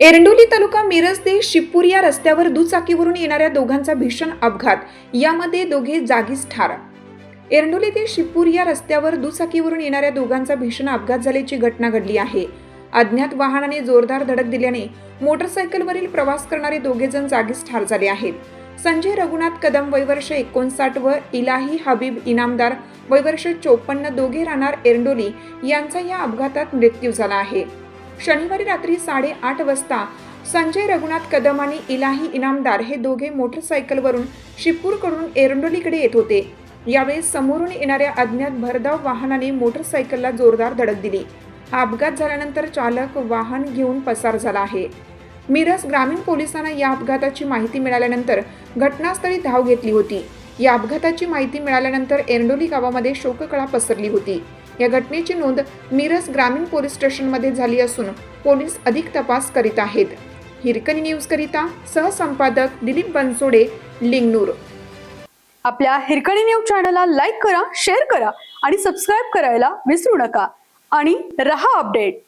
एरंडोली तालुका मिरज ते शिपूर या रस्त्यावर दुचाकीवरून येणाऱ्या दोघांचा भीषण अपघात. यामध्ये दोघे जागीच ठार. एरंडोली ते शिपूर या रस्त्यावर दुचाकीवरून येणाऱ्या दोघांचा भीषण अपघात झाल्याची घटना घडली आहे. अज्ञात वाहनाने जोरदार धडक दिल्याने मोटरसायकलवरील प्रवास करणारे दोघे जण जागीच ठार झाले आहेत. संजय रघुनाथ कदम वयवर्ष एकोणसाठ व इलाही हबीब इनामदार वयवर्ष चोपन्न दोघे राहणार एरंडोली यांचा या अपघातात मृत्यू झाला आहे. शनिवारी रात्री साडेआठ वाजता संजय रघुनाथ कदम आणि इलाही इनामदार हे दोघे मोटरसायकलवरून शिपूरकडून एरंडोलीकडे येत होते. यावेळी समोरून येणाऱ्या अज्ञात भरधाव वाहनाने मोटरसायकलला जोरदार धडक दिली. हा अपघात झाल्यानंतर चालक वाहन घेऊन पसार झाला आहे. मिरज ग्रामीण पोलिसांना या अपघाताची माहिती मिळाल्यानंतर घटनास्थळी धाव घेतली होती. या अपघाताची माहिती मिळाल्यानंतर एरंडोली गावामध्ये शोककळा पसरली होती. या घटनेची नोंद मिरज ग्रामीण पोलीस स्टेशनमध्ये झाली असून पोलीस अधिक तपास करीत आहेत. हिरकणी न्यूजकरिता सहसंपादक दिलीप बनसोडे लिंगनूर. आपल्या हिरकणी न्यूज चॅनलला लाईक करा शेअर करा आणि सबस्क्राईब करायला विसरू नका. आणि रहा अपडेट.